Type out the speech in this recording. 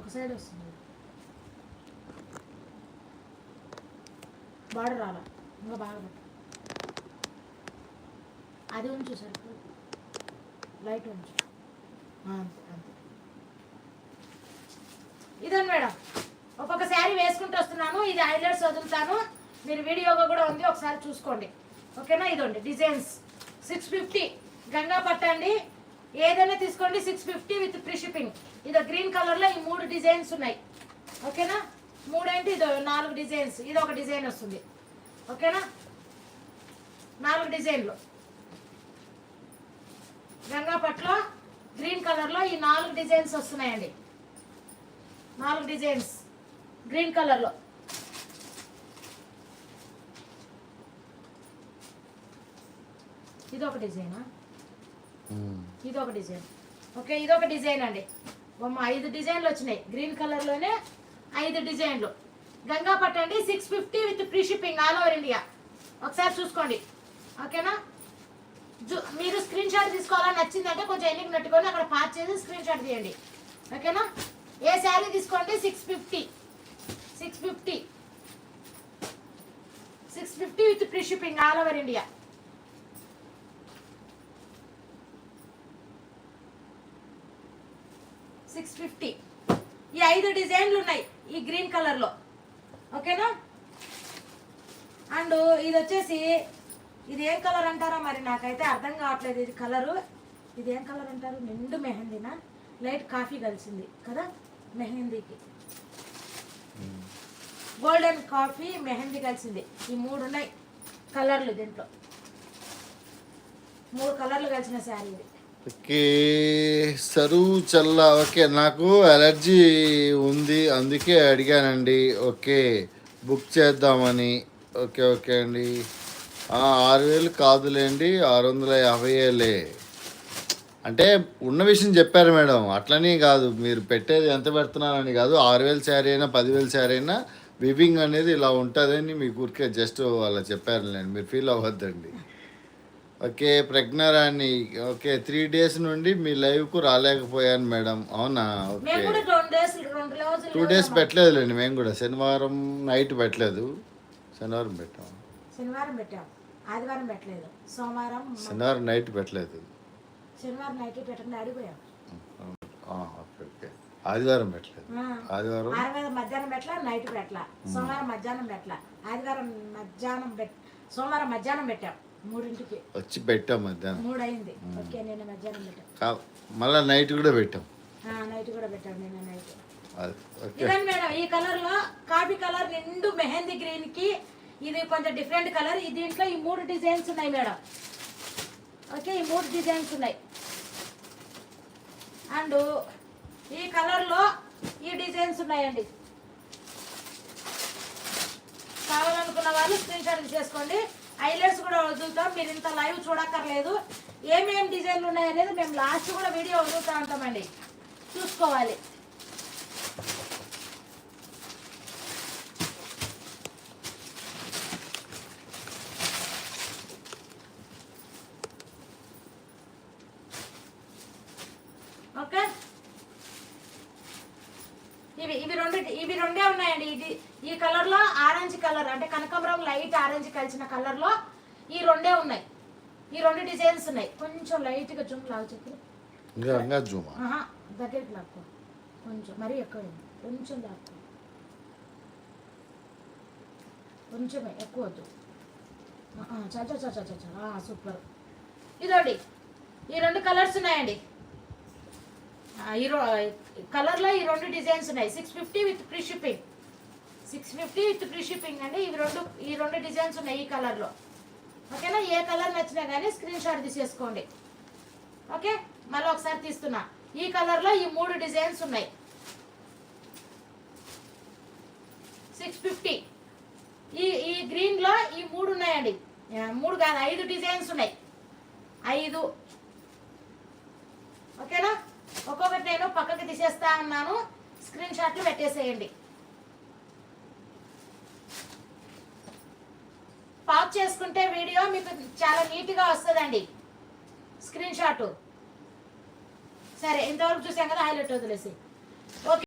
ఒక సైడ్ వస్తుంది. బార్డర్ రాలా. ఇంకా బాగా అది ఉంచు సరిపో లైట్ ఉంచు. అంతే అంతే. ఇదని మేడం ఒక్కొక్క శారీ వేసుకుంటూ వస్తున్నాను. ఇది హైలైట్స్ వదులుతాను. మీరు వీడియోగా కూడా ఉంది ఒకసారి చూసుకోండి. ఓకేనా? ఇదండి డిజైన్స్. సిక్స్ ఫిఫ్టీ గంగా పట్టండి. ఏదైనా తీసుకోండి six fifty with free shipping ఇది గ్రీన్ కలర్లో ఈ మూడు డిజైన్స్ ఉన్నాయి. ఓకేనా? మూడేంటి? ఇది నాలుగు డిజైన్స్ ఇది ఒక డిజైన్ వస్తుంది. ఓకేనా? నాలుగు డిజైన్లు గంగాపట్లో గ్రీన్ కలర్లో ఈ నాలుగు డిజైన్స్ వస్తున్నాయండి. నాలుగు డిజైన్స్ గ్రీన్ కలర్లో ఇది ఒక డిజైనా ఇది ఒక డిజైన్. ఓకే ఇది ఒక డిజైన్ అండి. బొమ్మ ఐదు డిజైన్లు వచ్చినాయి. గ్రీన్ కలర్లోనే ఐదు డిజైన్లు. గంగా పట్టండి six fifty with free shipping all over India ఒకసారి చూసుకోండి. ఓకేనా? జు- మీరు స్క్రీన్ షాట్ తీసుకోవాలని నచ్చిందంటే కొంచెం ఎన్నిక నట్టుకొని అక్కడ పాస్ చేసి స్క్రీన్ షాట్ తీయండి. ఓకేనా? ఏ శారీ తీసుకోండి? Six fifty six fifty six fifty with free shipping all over India six fifty ఈ ఐదు డిజైన్లు ఉన్నాయి ఈ గ్రీన్ కలర్లో. ఓకేనా? అండ్ ఇది వచ్చేసి ఇది ఏం కలర్ అంటారో మరి నాకైతే అర్థం కావట్లేదు ఇది కలరు. ఇది ఏం కలర్ అంటారు? నిండు మెహందీనా? లైట్ కాఫీ కలిసింది కదా మెహందీకి. గోల్డెన్ కాఫీ మెహందీ కలిసింది. ఈ మూడు ఉన్నాయి కలర్లు దీంట్లో. మూడు కలర్లు కలిసిన శారీ ఇది. ఓకే సరువు చల్ల. ఓకే నాకు అలర్జీ ఉంది అందుకే అడిగానండి. ఓకే బుక్ చేద్దామని. ఓకే ఓకే అండి. ఆరు వేలు కాదులేండి ఆరు వందల యాభై వేలే అంటే ఉన్న విషయం చెప్పారు మేడం. అట్లనే కాదు మీరు పెట్టేది ఎంత పెడుతున్నారని కాదు ఆరు వేలు శారీ అయినా పదివేలు శారీ అయినా వివింగ్ అనేది ఇలా ఉంటుందని మీ ఊరికే జస్ట్ అలా చెప్పారులేండి మీరు feel అవ్వద్దండి. Okay Pragnarani okay three days నుండి మీ లైవ్కు రాలేకపోయాను మేడం. అవునా? ఓకే. టూ డేస్ పెట్టలేదులేండి మేము కూడా. శనివారం నైట్ పెట్టలేదు. శనివారం పెట్టాం. శనివారం పెట్టాం. ఆదివారం పెట్టలేదు. సోమవారం శనివారం నైట్ పెట్టలేదు. శనివారం నైట్ పెట్టకుండా అడిగిపోయాం ఓకే ఓకే. ఆదివారం పెట్టలేదు. ఆదివారం? మధ్యాహ్నం పెట్టలా నైట్ పెట్టలా. సోమవారం మధ్యాహ్నం పెట్టలా. ఆదివారం మధ్యాహ్నం సోమవారం మధ్యాహ్నం పెట్టాం. మూడింటికి. వచ్చి పెట్టాం మధ్యాహ్నం. మూడు అయింది ఓకే నేను మధ్యాహ్నం పెట్టాం. కా- మళ్ళా నైట్ కూడా పెట్టాం. ఆ, నైట్ కూడా పెట్టాం నేను నైట్. అది ఓకే. ఇదండి మేడం ఈ కలర్లో కాఫీ కలర్ నిండు మెహందీ గ్రీన్కి ఇది కొంచెం డిఫరెంట్ కలర్. ఈ దీంట్లో ఈ మూడు డిజైన్స్ ఉన్నాయి మేడం. ఓకే ఈ మూడు డిజైన్స్ ఉన్నాయి. అండ్ ఈ కలర్లో ఈ డిజైన్స్ ఉన్నాయండి. కావాలనుకున్న వాళ్ళు స్క్రీన్ షాట్ చేసుకోండి హైలైట్స్ కూడా వదులుతాం. మీరు ఇంత లైవ్ చూడక్కర్లేదు. ఏమేమి డిజైన్లు ఉన్నాయనేది మేము లాస్ట్ కూడా వీడియో వదులుతూ ఉంటామండి. చూసుకోవాలి ఓకే ఇవి ఇవి రెండు ఇవి రెండే ఉన్నాయండి. ఇది ఈ కలర్లో ఆరెంజ్ కలర్ అంటే కనకాంబరం లైట్ ఆరెంజ్ కలిసిన కలర్లో ఈ రెండే ఉన్నాయి. ఈ రెండు డిజైన్స్ ఉన్నాయి. కొంచెం లైట్గా జుమ్ లాగా చెప్పు దగ్గరికి లాక్కో. కొంచెం మరీ ఎక్కువైంది. కొంచెం లాక్కో. కొంచెమే ఎక్కువ వద్దు. చా చా చా చా చా సూపర్. ఇదోండి. ఈ రెండు కలర్స్ ఉన్నాయండి. ఈ కలర్లో ఈ రెండు డిజైన్స్ ఉన్నాయి. Six fifty with free shipping six fifty with free shipping అండి ఇవి రెండు ఈ రెండు డిజైన్స్ ఉన్నాయి ఈ కలర్లో. ఓకేనా? ఏ కలర్ నచ్చినా కానీ స్క్రీన్ షాట్ తీసేసుకోండి. ఓకే? మళ్ళీ ఒకసారి తీస్తున్నా. ఈ కలర్లో ఈ మూడు డిజైన్స్ ఉన్నాయి. సిక్స్ ఫిఫ్టీ ఈ ఈ గ్రీన్లో ఈ మూడు ఉన్నాయండి. మూడు కాదు ఐదు డిజైన్స్ ఉన్నాయి. ఐదు ఓకేనా ఒక్కొక్కటి నేను తీసేస్తా ఉన్నాను. స్క్రీన్ షాట్లు పెట్టేసేయండి. పాప్ చేసుకుంటే వీడియో మీకు చాలా నీట్గా వస్తుందండి. Screenshot. సరే ఇంతవరకు చూసాం కదా హైలైట్ వదిలేసి ఓకే.